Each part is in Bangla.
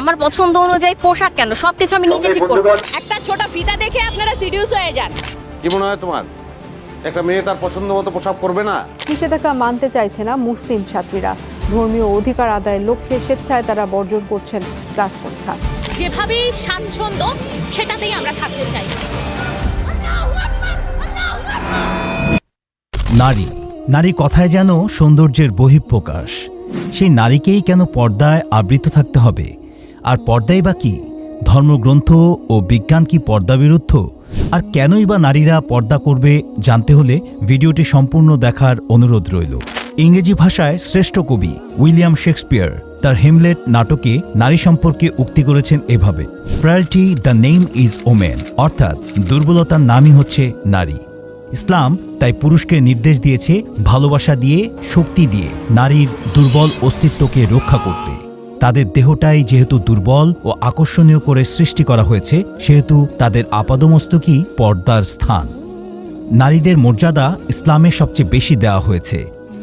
আমার পছন্দ অনুযায়ী পোশাক কেন? সবকিছু আমি নিজে ঠিক করব। একটা ছোট ফিতা দেখে আপনারা সিডিউস হয়ে যান। কি মনে হয় তোমার? একটা মেয়ে তার পছন্দ মতো পোশাক পরবে না? নিষেধাজ্ঞা মানতে চাইছে না মুসলিম ছাত্রীরা। ধর্মীয় অধিকার আদায়ের লক্ষ্যে স্বেচ্ছায় তারা বর্জন করছেন ক্লাস পরীক্ষা যেভাবে স্বাচ্ছন্দ্য সেটাতেই আমরা থাকতে চাই। নারী নারী কথায় যেন সৌন্দর্যের বহিঃপ্রকাশ। সেই নারীকেই কেন পর্দায় আবৃত থাকতে হবে? আর পর্দাই বা কি? ধর্মগ্রন্থ ও বিজ্ঞান কি পর্দা বিরুদ্ধ? আর কেনই বা নারীরা পর্দা করবে জানতে হলে ভিডিওটি সম্পূর্ণ দেখার অনুরোধ রইল। ইংরেজি ভাষায় শ্রেষ্ঠ কবি উইলিয়াম শেক্সপিয়ার তার হেমলেট নাটকে নারী সম্পর্কে উক্তি করেছেন এভাবে frailty the name is women অর্থাৎ দুর্বলতার নামই হচ্ছে নারী। ইসলাম তাই পুরুষকে নির্দেশ দিয়েছে ভালোবাসা দিয়ে, শক্তি দিয়ে নারীর দুর্বল অস্তিত্বকে রক্ষা করতে। তাদের দেহটাই যেহেতু দুর্বল ও আকর্ষণীয় করে সৃষ্টি করা হয়েছে, সেহেতু তাদের আপাদমস্তকই পর্দার স্থান। নারীদের মর্যাদা ইসলামে সবচেয়ে বেশি দেওয়া হয়েছে,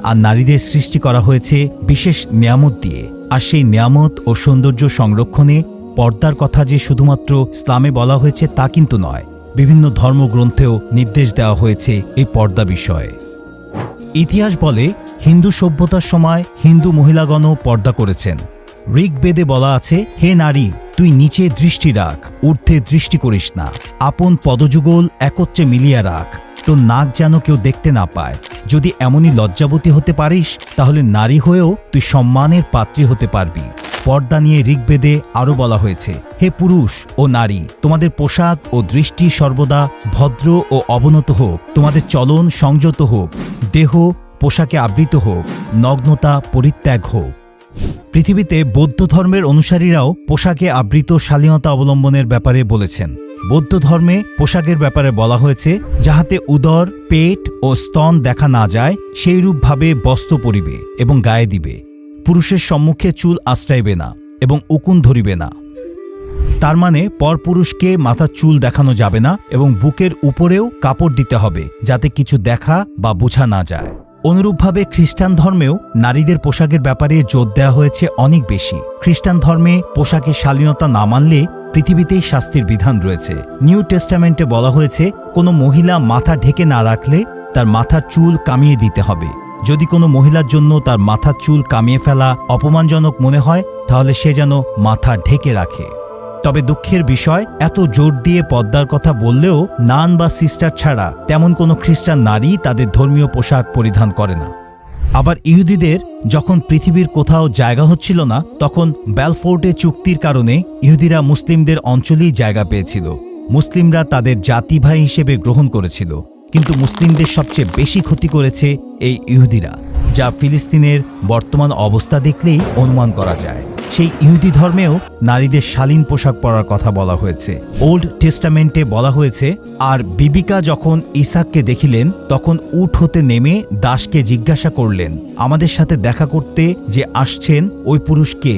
আর নারীদের সৃষ্টি করা হয়েছে বিশেষ নিয়ামত দিয়ে। আর সেই নিয়ামত ও সৌন্দর্য সংরক্ষণে পর্দার কথা যে শুধুমাত্র ইসলামে বলা হয়েছে তা কিন্তু নয়, বিভিন্ন ধর্মগ্রন্থেও নির্দেশ দেওয়া হয়েছে এই পর্দা বিষয়ে। ইতিহাস বলে হিন্দু সভ্যতার সময় হিন্দু মহিলাগণও পর্দা করেছেন। ঋগ্বেদে বলা আছে, হে নারী, তুই নিচে দৃষ্টি রাখ, ঊর্ধ্বে দৃষ্টি করিস না। আপন পদযুগল একত্রে মিলিয়া রাখ। তোর নাক যেন কেউ দেখতে না পায়। যদি এমনই লজ্জাবতী হতে পারিস, তাহলে নারী হয়েও তুই সম্মানের পাত্রী হতে পারবি। পর্দা নিয়ে ঋগ্বেদে আরও বলা হয়েছে, হে পুরুষ ও নারী, তোমাদের পোশাক ও দৃষ্টি সর্বদা ভদ্র ও অবনত হোক। তোমাদের চলন সংযত হোক। দেহ পোশাকে আবৃত হোক। নগ্নতা পরিত্যাগ হোক। পৃথিবীতে বৌদ্ধ ধর্মের অনুসারীরাও পোশাকে আবৃত শালীনতা অবলম্বনের ব্যাপারে বলেছেন। বৌদ্ধ ধর্মে পোশাকের ব্যাপারে বলা হয়েছে, যাহাতে উদর, পেট ও স্তন দেখা না যায় সেইরূপভাবে বস্ত্র পরিবে এবং গায়ে দিবে। পুরুষের সম্মুখে চুল আশ্রাইবে না এবং উকুন ধরিবে না। তার মানে পরপুরুষকে মাথার চুল দেখানো যাবে না এবং বুকের উপরেও কাপড় দিতে হবে, যাতে কিছু দেখা বা বোঝা না যায়। অনুরূপভাবে খ্রিস্টান ধর্মেও নারীদের পোশাকের ব্যাপারে জোর দেওয়া হয়েছে অনেক বেশি। খ্রিস্টান ধর্মে পোশাকে শালীনতা না মানলে পৃথিবীতেই শাস্তির বিধান রয়েছে। নিউ টেস্টামেন্টে বলা হয়েছে, কোনো মহিলা মাথা ঢেকে না রাখলে তার মাথার চুল কামিয়ে দিতে হবে। যদি কোনো মহিলার জন্য তার মাথার চুল কামিয়ে ফেলা অপমানজনক মনে হয়, তাহলে সে যেন মাথা ঢেকে রাখে। তবে দুঃখের বিষয়, এত জোর দিয়ে পদ্মার কথা বললেও নান বা সিস্টার ছাড়া তেমন কোনো খ্রিস্টান নারী তাদের ধর্মীয় পোশাক পরিধান করে না। আবার ইহুদিদের যখন পৃথিবীর কোথাও জায়গা হচ্ছিল না, তখন ব্যালফোর্টে চুক্তির কারণে ইহুদিরা মুসলিমদের অঞ্চলেই জায়গা পেয়েছিল। মুসলিমরা তাদের জাতি ভাই হিসেবে গ্রহণ করেছিল, কিন্তু মুসলিমদের সবচেয়ে বেশি ক্ষতি করেছে এই ইহুদিরা, যা ফিলিস্তিনের বর্তমান অবস্থা দেখলেই অনুমান করা যায়। সেই ইহুদি ধর্মেও নারীদের শালীন পোশাক পরার কথা বলা হয়েছে। ওল্ড টেস্টামেন্টে বলা হয়েছে, আর বিবিকা যখন ইসাককে দেখিলেন, তখন উঠ হতে নেমে দাসকে জিজ্ঞাসা করলেন, আমাদের সাথে দেখা করতে যে আসছেন ওই পুরুষকে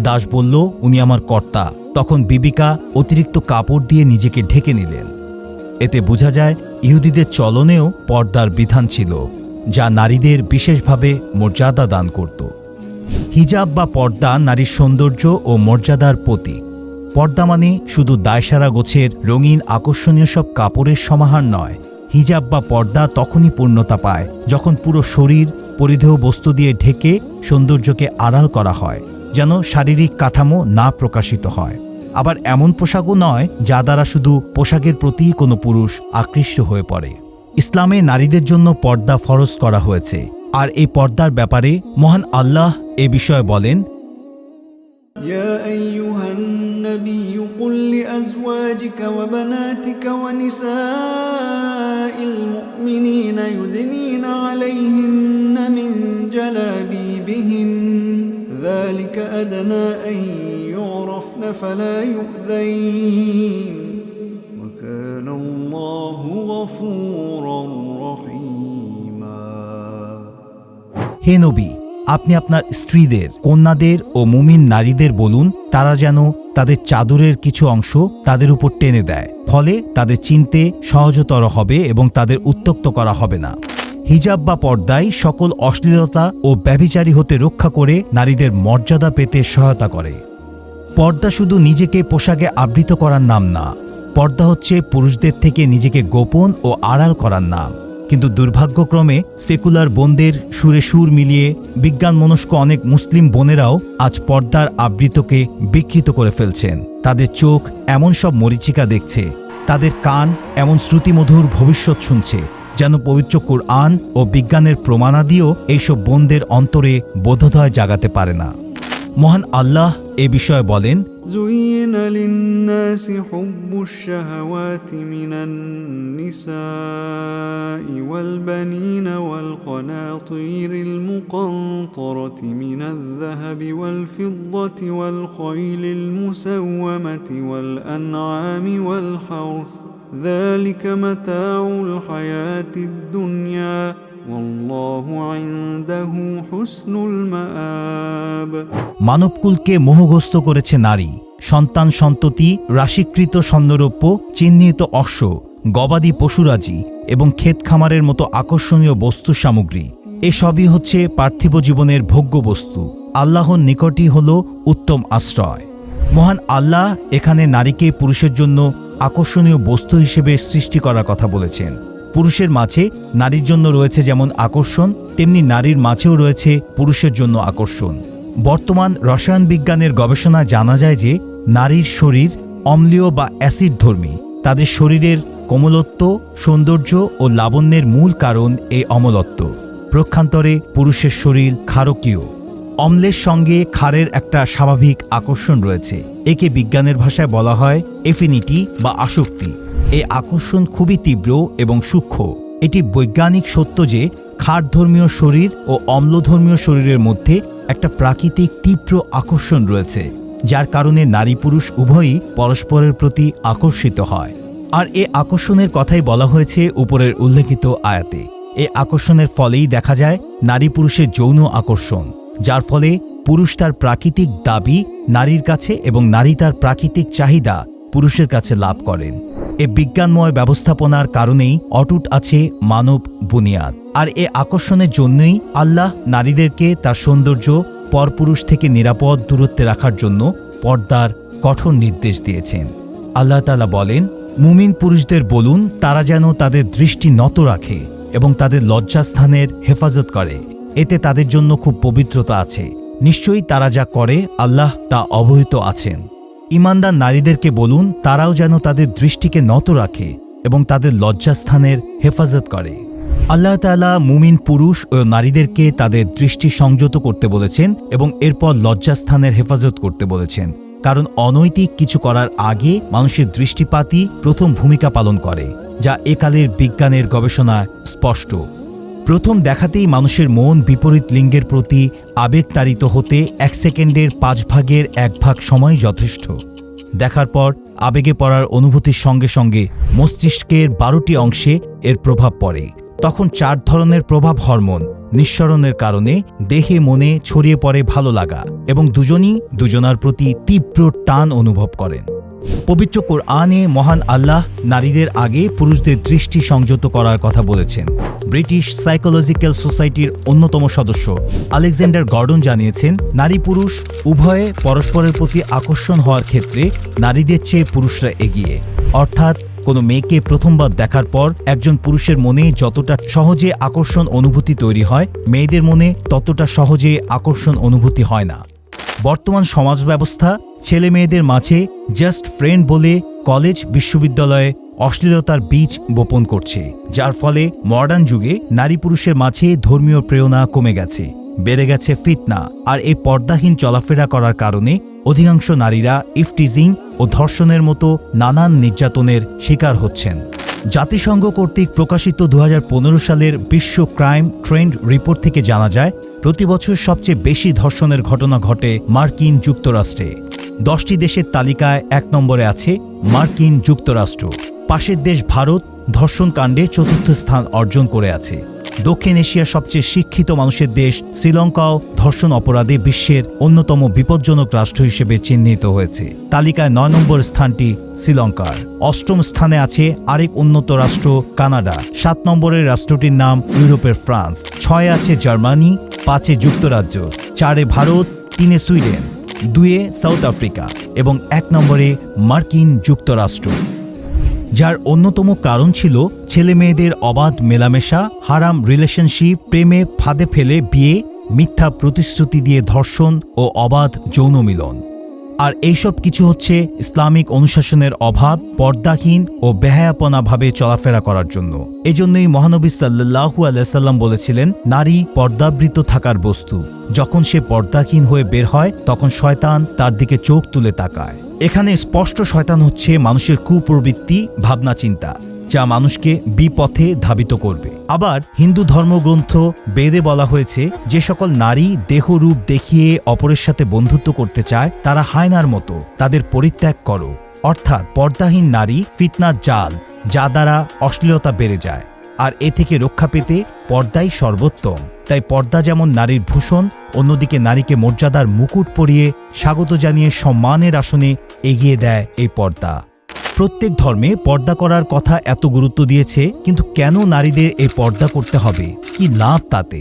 দাস বলল, উনি আমার কর্তা। তখন বিবিকা অতিরিক্ত কাপড় দিয়ে নিজেকে ঢেকে নিলেন। এতে বোঝা যায়, ইহুদিদের চলনেও পর্দার বিধান ছিল, যা নারীদের বিশেষভাবে মর্যাদা দান করত। হিজাব বা পর্দা নারীর সৌন্দর্য ও মর্যাদার প্রতীক। পর্দা মানে শুধু দায়সারা গোছের রঙিন আকর্ষণীয় সব কাপড়ের সমাহার নয়। হিজাব বা পর্দা তখনই পূর্ণতা পায় যখন পুরো শরীর পরিধেয় বস্তু দিয়ে ঢেকে সৌন্দর্যকে আড়াল করা হয়, যেন শারীরিক কাঠামো না প্রকাশিত হয়। আবার এমন পোশাকও নয় যা দ্বারা শুধু পোশাকের প্রতি কোনো পুরুষ আকৃষ্ট হয়ে পড়ে। ইসলামে নারীদের জন্য পর্দা ফরজ করা হয়েছে। আর এই পর্দার ব্যাপারে মহান আল্লাহ এ বিষয়ে বলেন يا أيها النبي قل لأزواجك وبناتك ونساء المؤمنين يدنين عليهن من جلابيبهن ذلك أدنى أن يعرفن فلا يؤذين وكان الله غفورا رحيما হে নবী আপনি আপনার স্ত্রীদের, কন্যাদের ও মুমিন নারীদের বলুন, তারা যেন তাদের চাদরের কিছু অংশ তাদের উপর টেনে দেয়। ফলে তাদের চিনতে সহজতর হবে এবং তাদের উত্তক্ত করা হবে না। হিজাব বা পর্দায় সকল অশ্লীলতা ও ব্যভিচারী হতে রক্ষা করে নারীদের মর্যাদা পেতে সহায়তা করে। পর্দা শুধু নিজেকে পোশাকে আবৃত করার নাম না, পর্দা হচ্ছে পুরুষদের থেকে নিজেকে গোপন ও আড়াল করার নাম। কিন্তু দুর্ভাগ্যক্রমে সেকুলার বোনদের সুরে সুর মিলিয়ে বিজ্ঞান মনস্ক অনেক মুসলিম বোনেরাও আজ পর্দার আবৃতকে বিকৃত করে ফেলছেন। তাদের চোখ এমন সব মরিচিকা দেখছে, তাদের কান এমন শ্রুতিমধুর ভবিষ্যৎ শুনছে, যেন পবিত্র কোরআন ও বিজ্ঞানের প্রমাণাদিও এইসব বোনদের অন্তরে বোধোদয় জাগাতে পারে না। মহান আল্লাহ এ বিষয়ে বলেন زين للناس حب الشهوات من النساء والبنين والقناطير المقنطرة من الذهب والفضة والخيل المسومة والأنعام والحرث ذلك متاع الحياة الدنيا মানবকুলকে মোহগ্রস্ত করেছে নারী, সন্তান সন্ততি, রাশিকৃত স্বর্ণরৌপ্য, চিহ্নিত অশ্ব, গবাদি পশুরাজি এবং ক্ষেত খামারের মতো আকর্ষণীয় বস্তু সামগ্রী। এসবই হচ্ছে পার্থিব জীবনের ভোগ্য বস্তু। আল্লাহর নিকটই হল উত্তম আশ্রয়। মহান আল্লাহ এখানে নারীকে পুরুষের জন্য আকর্ষণীয় বস্তু হিসেবে সৃষ্টি করার কথা বলেছেন। পুরুষের মাঝে নারীর জন্য রয়েছে যেমন আকর্ষণ, তেমনি নারীর মাঝেও রয়েছে পুরুষের জন্য আকর্ষণ। বর্তমান রসায়ন বিজ্ঞানের গবেষণা জানা যায় যে নারীর শরীর অম্লীয় বা অ্যাসিড ধর্মী। তাদের শরীরের কোমলত্ব, সৌন্দর্য ও লাবণ্যের মূল কারণ এই অমলত্ব। প্রক্ষান্তরে পুরুষের শরীর ক্ষারকীয়। অম্লের সঙ্গে ক্ষারের একটা স্বাভাবিক আকর্ষণ রয়েছে। একে বিজ্ঞানের ভাষায় বলা হয় এফিনিটি বা আসক্তি। এই আকর্ষণ খুবই তীব্র এবং সূক্ষ্ম। এটি বৈজ্ঞানিক সত্য যে, ক্ষারধর্মীয় শরীর ও অম্লধর্মীয় শরীরের মধ্যে একটা প্রাকৃতিক তীব্র আকর্ষণ রয়েছে, যার কারণে নারী পুরুষ উভয়ই পরস্পরের প্রতি আকর্ষিত হয়। আর এ আকর্ষণের কথাই বলা হয়েছে উপরের উল্লেখিত আয়াতে। এ আকর্ষণের ফলেই দেখা যায় নারী পুরুষের যৌন আকর্ষণ, যার ফলে পুরুষ তার প্রাকৃতিক দাবি নারীর কাছে এবং নারী তার প্রাকৃতিক চাহিদা পুরুষের কাছে লাভ করেন। এ বিজ্ঞানময় ব্যবস্থাপনার কারণেই অটুট আছে মানব বুনিয়াদ। আর এ আকর্ষণের জন্যই আল্লাহ নারীদেরকে তার সৌন্দর্য পরপুরুষ থেকে নিরাপদ দূরত্বে রাখার জন্য পর্দার কঠোর নির্দেশ দিয়েছেন। আল্লাহ তালা বলেন, মুমিন পুরুষদের বলুন, তারা যেন তাদের দৃষ্টি নত রাখে এবং তাদের লজ্জাস্থানের হেফাজত করে। এতে তাদের জন্য খুব পবিত্রতা আছে। নিশ্চয়ই তারা যা করে, আল্লাহ তা অবহিত আছেন। ইমানদার নারীদেরকে বলুন, তারাও যেন তাদের দৃষ্টিকে নত রাখে এবং তাদের লজ্জাস্থানের হেফাজত করে। আল্লাহ তাআলা মুমিন পুরুষ ও নারীদেরকে তাদের দৃষ্টি সংযত করতে বলেছেন এবং এরপর লজ্জাস্থানের হেফাজত করতে বলেছেন। কারণ অনৈতিক কিছু করার আগে মানুষের দৃষ্টিপাতই প্রথম ভূমিকা পালন করে, যা একালের বিজ্ঞানের গবেষণায় স্পষ্ট। প্রথম দেখাতেই মানুষের মন বিপরীত লিঙ্গের প্রতি আবেগতাড়িত হতে এক সেকেন্ডের পাঁচ ভাগের এক ভাগ সময় যথেষ্ট। দেখার পর আবেগে পড়ার অনুভূতির সঙ্গে সঙ্গে মস্তিষ্কের বারোটি অংশে এর প্রভাব পড়ে। তখন চার ধরনের প্রভাব হরমোন নিঃসরণের কারণে দেহে মনে ছড়িয়ে পড়ে ভালো লাগা এবং দুজনই দুজনার প্রতি তীব্র টান অনুভব করেন। পবিত্র কোরআনে মহান আল্লাহ নারীদের আগে পুরুষদের দৃষ্টি সংযত করার কথা বলেছেন। ব্রিটিশ সাইকোলজিক্যাল সোসাইটির অন্যতম সদস্য আলেকজান্ডার গর্ডন জানিয়েছেন, নারী পুরুষ উভয়ে পরস্পরের প্রতি আকর্ষণ হওয়ার ক্ষেত্রে নারীদের চেয়ে পুরুষরা এগিয়ে। অর্থাৎ কোনো মেয়েকে প্রথমবার দেখার পর একজন পুরুষের মনে যতটা সহজে আকর্ষণ অনুভূতি তৈরি হয়, মেয়েদের মনে ততটা সহজে আকর্ষণ অনুভূতি হয় না। বর্তমান সমাজ ব্যবস্থা ছেলে মেয়েদের মাঝে জাস্ট ফ্রেন্ড বলে কলেজ বিশ্ববিদ্যালয়ে অশ্লীলতার বীজ বপন করছে, যার ফলে মডার্ন যুগে নারী পুরুষের মাঝে ধর্মীয় প্রেরণা কমে গেছে, বেড়ে গেছে ফিতনা আর এই পর্দাহীন চলাফেরা করার কারণে অধিকাংশ নারীরা ইফটিজিং ও ধর্ষণের মতো নানান নির্যাতনের শিকার হচ্ছেন। জাতিসংঘ কর্তৃক প্রকাশিত দু হাজার পনেরো সালের বিশ্ব ক্রাইম ট্রেন্ড রিপোর্ট থেকে জানা যায় প্রতি বছর সবচেয়ে বেশি ধর্ষণের ঘটনা ঘটে মার্কিন যুক্তরাষ্ট্রে। দশটি দেশের তালিকায় এক নম্বরে আছে মার্কিন যুক্তরাষ্ট্র। পাশের দেশ ভারত ধর্ষণ কাণ্ডে চতুর্থ স্থান অর্জন করে আছে। দক্ষিণ এশিয়ার সবচেয়ে শিক্ষিত মানুষের দেশ শ্রীলঙ্কাও ধর্ষণ অপরাধে বিশ্বের অন্যতম বিপজ্জনক রাষ্ট্র হিসেবে চিহ্নিত হয়েছে। তালিকায় নয় নম্বর স্থানটি শ্রীলঙ্কার। অষ্টম স্থানে আছে আরেক উন্নত রাষ্ট্র কানাডা। সাত নম্বরের রাষ্ট্রটির নাম ইউরোপের ফ্রান্স। ছয় আছে জার্মানি। পাঁচে যুক্তরাজ্য, চারে ভারত, তিনে সুইডেন, দুয়ে সাউথ আফ্রিকা এবং এক নম্বরে মার্কিন যুক্তরাষ্ট্র। যার অন্যতম কারণ ছিল ছেলে মেয়েদের অবাধ মেলামেশা, হারাম রিলেশনশিপ, প্রেমে ফাঁদে ফেলে বিয়ে, মিথ্যা প্রতিশ্রুতি দিয়ে ধর্ষণ ও অবাধ যৌন মিলন। আর এইসব কিছু হচ্ছে ইসলামিক অনুশাসনের অভাব, পর্দাহীন ও বেহায়াপনাভাবে চলাফেরা করার জন্য। এজন্যই মহানবী সাল্লাহু আলাইসাল্লাম বলেছিলেন, নারী পর্দাবৃত থাকার বস্তু। যখন সে পর্দাহীন হয়ে বের হয়, তখন শয়তান তার দিকে চোখ তুলে তাকায়। এখানে স্পষ্ট শয়তান হচ্ছে মানুষের কুপ্রবৃত্তি, ভাবনা, চিন্তা। যা মানুষকে বিপথে ধাবিত করবে। আবার হিন্দু ধর্মগ্রন্থ বেদে বলা হয়েছে, যে সকল নারী দেহরূপ দেখিয়ে অপরের সাথে বন্ধুত্ব করতে চায়, তারা হায়নার মতো, তাদের পরিত্যাগ করো। অর্থাৎ পর্দাহীন নারী ফিতনার জাল, যা দ্বারা অশ্লীলতা বেড়ে যায়। আর এ থেকে রক্ষা পেতে পর্দাই সর্বোত্তম। তাই পর্দা যেমন নারীর ভূষণ, অন্যদিকে নারীকে মর্যাদার মুকুট পরিয়ে স্বাগত জানিয়ে সম্মানের আসনে এগিয়ে দেয় এই পর্দা। প্রত্যেক ধর্মে পর্দা করার কথা এত গুরুত্ব দিয়েছে, কিন্তু কেন নারীদের এই পর্দা করতে হবে? কি লাভ তাতে?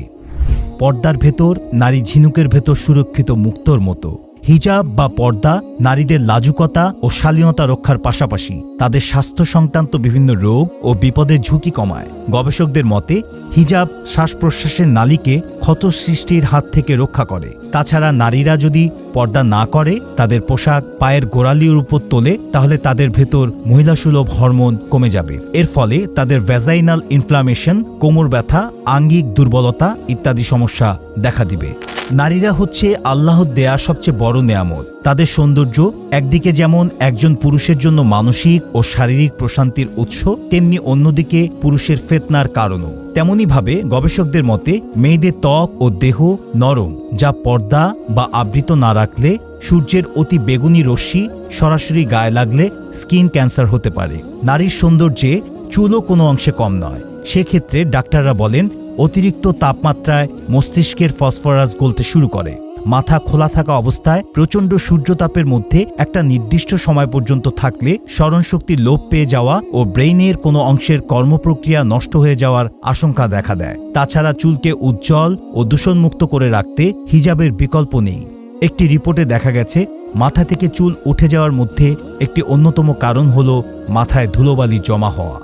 পর্দার ভেতর নারী ঝিনুকের ভেতর সুরক্ষিত মুক্তর মতো। হিজাব বা পর্দা নারীদের লাজুকতা ও শালীনতা রক্ষার পাশাপাশি তাদের স্বাস্থ্য সংক্রান্ত বিভিন্ন রোগ ও বিপদের ঝুঁকি কমায়। গবেষকদের মতে, হিজাব শ্বাস প্রশ্বাসের নালীকে ক্ষত সৃষ্টির হাত থেকে রক্ষা করে। তাছাড়া নারীরা যদি পর্দা না করে, তাদের পোশাক পায়ের গোড়ালির উপর তোলে, তাহলে তাদের ভেতর মহিলাসুলভ হরমোন কমে যাবে। এর ফলে তাদের ভ্যাজাইনাল ইনফ্লামেশন কোমর ব্যথা, আঙ্গিক দুর্বলতা ইত্যাদি সমস্যা দেখা দিবে। নারীরা হচ্ছে আল্লাহর দেয়া সবচেয়ে বড় নেয়ামত। তাদের সৌন্দর্য একদিকে যেমন একজন পুরুষের জন্য মানসিক ও শারীরিক প্রশান্তির উৎস, তেমনি অন্যদিকে পুরুষের ফেতনার কারণও। তেমনইভাবে গবেষকদের মতে, মেয়েদের ত্বক ও দেহ নরম, যা পর্দা বা আবৃত না রাখলে সূর্যের অতি বেগুনি রশ্মি সরাসরি গায়ে লাগলে স্কিন ক্যান্সার হতে পারে। নারীর সৌন্দর্যে চুলও কোনো অংশে কম নয়। সেক্ষেত্রে ডাক্তাররা বলেন, অতিরিক্ত তাপমাত্রায় মস্তিষ্কের ফসফরাস গলতে শুরু করে। মাথা খোলা থাকা অবস্থায় প্রচণ্ড সূর্যতাপের মধ্যে একটা নির্দিষ্ট সময় পর্যন্ত থাকলে স্মরণশক্তি লোপ পেয়ে যাওয়া ও ব্রেইনের কোনো অংশের কর্মপ্রক্রিয়া নষ্ট হয়ে যাওয়ার আশঙ্কা দেখা দেয়। তাছাড়া চুলকে উজ্জ্বল ও দূষণমুক্ত করে রাখতে হিজাবের বিকল্প নেই। একটি রিপোর্টে দেখা গেছে, মাথা থেকে চুল উঠে যাওয়ার মধ্যে একটি অন্যতম কারণ হল মাথায় ধুলোবালি জমা হওয়া।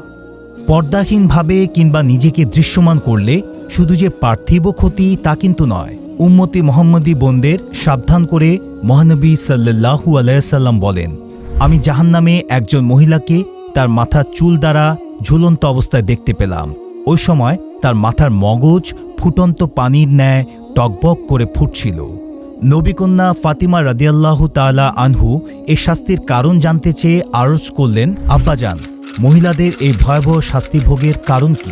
পর্দাহীনভাবে কিংবা নিজেকে দৃশ্যমান করলে শুধু যে পার্থিব ক্ষতি তা কিন্তু নয় উম্মতি মোহাম্মদী বোনদের সাবধান করে মহানবী সাল্লাহু আলাইসাল্লাম বলেন, আমি জাহান্নামে একজন মহিলাকে তার মাথার চুল দ্বারা ঝুলন্ত অবস্থায় দেখতে পেলাম। ওই সময় তার মাথার মগজ ফুটন্ত পানির ন্যায় টকবক করে ফুটছিল। নবীকন্যা ফাতিমা রাদিয়াল্লাহু তাআলা আনহু এ শাস্তির কারণ জানতে চেয়ে আরজ করলেন আব্বাজান মহিলাদের এই ভয়াবহ শাস্তি ভোগের কারণ কি?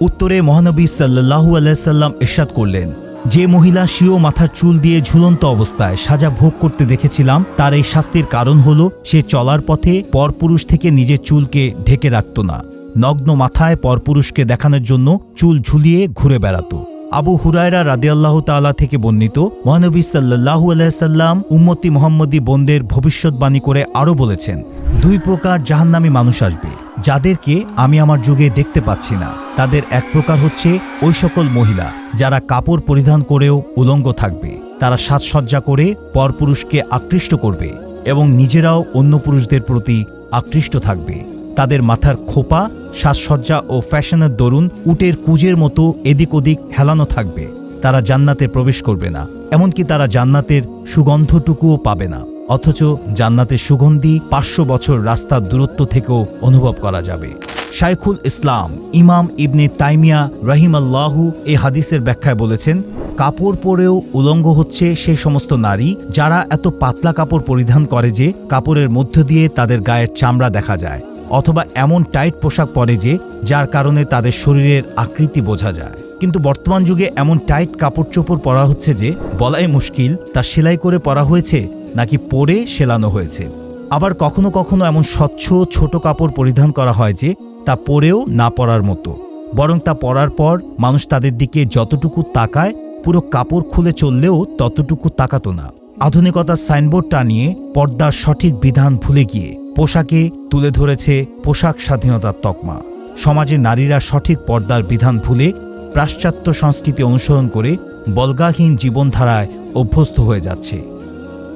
উত্তরে মহানবী সাল্লাহু আলাইসাল্লাম এরশাদ করলেন যে মহিলা স্বীয় মাথার চুল দিয়ে ঝুলন্ত অবস্থায় সাজা ভোগ করতে দেখেছিলাম, তার এই শাস্তির কারণ হল, সে চলার পথে পরপুরুষ থেকে নিজের চুলকে ঢেকে রাখত না। নগ্ন মাথায় পরপুরুষকে দেখানোর জন্য চুল ঝুলিয়ে ঘুরে বেড়াতো। আবু হুরায়রা রাদিয়াল্লাহু তাআলা থেকে বর্ণিত, মহানবী সাল্লাল্লাহু আলাইসাল্লাম উম্মতি মোহাম্মদী বোনদের ভবিষ্যৎবাণী করে আরও বলেছেন, দুই প্রকার জাহান্নামী মানুষ আসবে। যাদেরকে আমি আমার যুগে দেখতে পাচ্ছি না, তাদের এক প্রকার হচ্ছে ওই সকল মহিলা যারা কাপড় পরিধান করেও উলঙ্গ থাকবে। তারা সাজসজ্জা করে পরপুরুষকে আকৃষ্ট করবে এবং নিজেরাও অন্য পুরুষদের প্রতি আকৃষ্ট থাকবে। তাদের মাথার খোপা, সাজসজ্জা ও ফ্যাশনের দরুন উটের কুজের মতো এদিক ওদিক হেলানো থাকবে। তারা জান্নাতে প্রবেশ করবে না, এমনকি তারা জান্নাতের সুগন্ধটুকুও পাবে না। অথচ জান্নাতের সুগন্ধি পাঁচশো বছর রাস্তার দূরত্ব থেকেও অনুভব করা যাবে। শাইখুল ইসলাম, ইমাম ইবনে তাইমিয়া রাহিমাল্লাহু এ হাদিসের ব্যাখ্যায় বলেছেন, কাপড় পরেও উলঙ্গ হচ্ছে সেই সমস্ত নারী যারা এত পাতলা কাপড় পরিধান করে যে কাপড়ের মধ্য দিয়ে তাদের গায়ের চামড়া দেখা যায়, অথবা এমন টাইট পোশাক পরে যে যার কারণে তাদের শরীরের আকৃতি বোঝা যায়। কিন্তু বর্তমান যুগে এমন টাইট কাপড় চোপড় পরা হচ্ছে যে বলাই মুশকিল, তা সেলাই করে পরা হয়েছে নাকি পরে সেলানো হয়েছে। আবার কখনো কখনো এমন স্বচ্ছ ছোট কাপড় পরিধান করা হয় যে, তা পরেও না পরার মতো। বরং তা পরার পর মানুষ তাদের দিকে যতটুকু তাকায়, পুরো কাপড় খুলে চললেও ততটুকু তাকাতো না। আধুনিকতার সাইনবোর্ড টানিয়ে পর্দার সঠিক বিধান ভুলে গিয়ে পোশাকে তুলে ধরেছে পোশাক স্বাধীনতার তকমা। সমাজে নারীরা সঠিক পর্দার বিধান ভুলে পাশ্চাত্য সংস্কৃতি অনুসরণ করে বলগাহীন জীবনধারায় অভ্যস্ত হয়ে যাচ্ছে।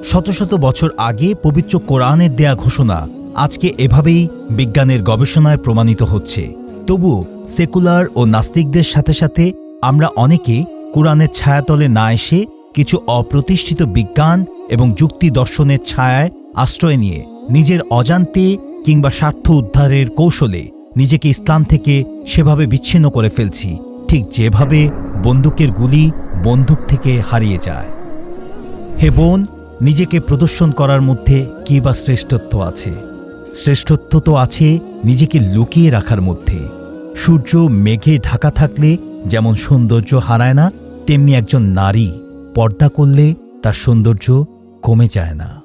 শত শত বছর আগে পবিত্র কোরআনের দেয়া ঘোষণা আজকে এভাবেই বিজ্ঞানের গবেষণায় প্রমাণিত হচ্ছে। তবু সেকুলার ও নাস্তিকদের সাথে সাথে আমরা অনেকে কোরআনের ছায়াতলে না এসে কিছু অপ্রতিষ্ঠিত বিজ্ঞান এবং যুক্তি দর্শনের ছায়ায় আশ্রয় নিয়ে নিজের অজান্তে কিংবা স্বার্থ উদ্ধারের কৌশলে নিজেকে ইসলাম থেকে সেভাবে বিচ্ছিন্ন করে ফেলছি। ঠিক যেভাবে বন্দুকের গুলি বন্দুক থেকে হারিয়ে যায়। হে বোন নিজেকে প্রদর্শন করার মধ্যে কি বা শ্রেষ্ঠত্ব আছে? শ্রেষ্ঠত্ব তো আছে নিজেকে লুকিয়ে রাখার মধ্যে। সূর্য, মেঘে ঢাকা থাকলে যেমন সৌন্দর্য হারায় না, তেমনি একজন নারী পর্দা করলে তার সৌন্দর্য কমে যায় না।